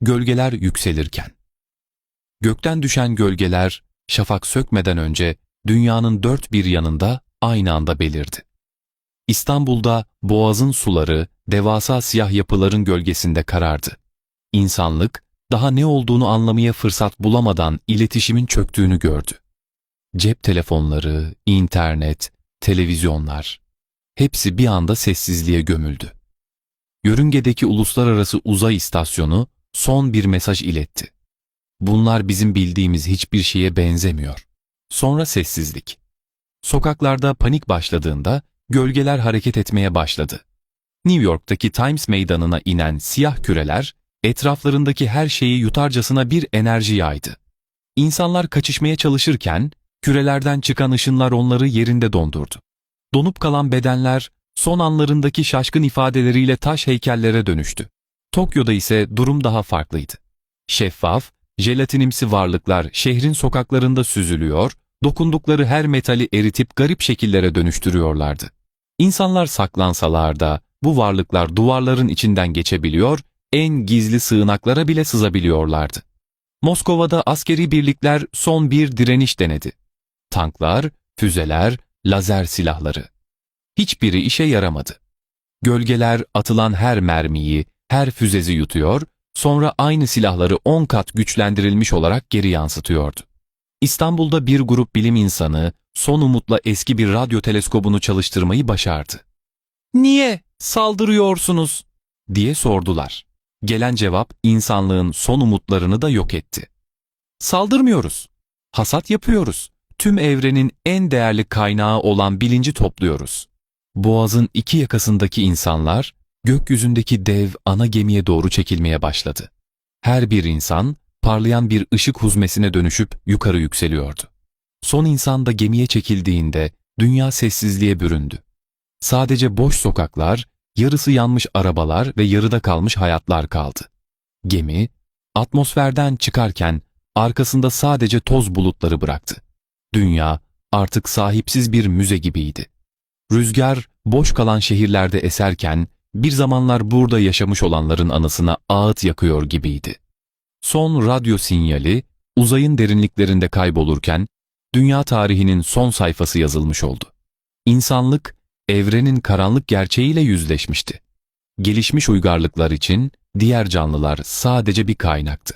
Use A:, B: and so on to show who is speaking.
A: Gölgeler yükselirken. Gökten düşen gölgeler şafak sökmeden önce dünyanın dört bir yanında aynı anda belirdi. İstanbul'da boğazın suları devasa siyah yapıların gölgesinde karardı. İnsanlık daha ne olduğunu anlamaya fırsat bulamadan iletişimin çöktüğünü gördü. Cep telefonları, internet, televizyonlar hepsi bir anda sessizliğe gömüldü. Yörüngedeki uluslararası uzay istasyonu son bir mesaj iletti. Bunlar bizim bildiğimiz hiçbir şeye benzemiyor. Sonra sessizlik. Sokaklarda panik başladığında gölgeler hareket etmeye başladı. New York'taki Times Meydanı'na inen siyah küreler etraflarındaki her şeyi yutarcasına bir enerji yaydı. İnsanlar kaçışmaya çalışırken kürelerden çıkan ışınlar onları yerinde dondurdu. Donup kalan bedenler son anlarındaki şaşkın ifadeleriyle taş heykellere dönüştü. Tokyo'da ise durum daha farklıydı. Şeffaf, jelatinimsi varlıklar şehrin sokaklarında süzülüyor, dokundukları her metali eritip garip şekillere dönüştürüyorlardı. İnsanlar saklansalar da bu varlıklar duvarların içinden geçebiliyor, en gizli sığınaklara bile sızabiliyorlardı. Moskova'da askeri birlikler son bir direniş denedi. Tanklar, füzeler, lazer silahları. Hiçbiri işe yaramadı. Gölgeler atılan her mermiyi, her füzezi yutuyor, sonra aynı silahları 10 kat güçlendirilmiş olarak geri yansıtıyordu. İstanbul'da bir grup bilim insanı son umutla eski bir radyo teleskobunu çalıştırmayı başardı. Niye saldırıyorsunuz? diye sordular. Gelen cevap insanlığın son umutlarını da yok etti. Saldırmıyoruz. Hasat yapıyoruz. Tüm evrenin en değerli kaynağı olan bilinci topluyoruz. Boğazın iki yakasındaki insanlar gökyüzündeki dev ana gemiye doğru çekilmeye başladı. Her bir insan parlayan bir ışık huzmesine dönüşüp yukarı yükseliyordu. Son insan da gemiye çekildiğinde dünya sessizliğe büründü. Sadece boş sokaklar, yarısı yanmış arabalar ve yarıda kalmış hayatlar kaldı. Gemi, atmosferden çıkarken arkasında sadece toz bulutları bıraktı. Dünya artık sahipsiz bir müze gibiydi. Rüzgar boş kalan şehirlerde eserken bir zamanlar burada yaşamış olanların anısına ağıt yakıyor gibiydi. Son radyo sinyali uzayın derinliklerinde kaybolurken dünya tarihinin son sayfası yazılmış oldu. İnsanlık evrenin karanlık gerçeğiyle yüzleşmişti. Gelişmiş uygarlıklar için diğer canlılar sadece bir kaynaktı.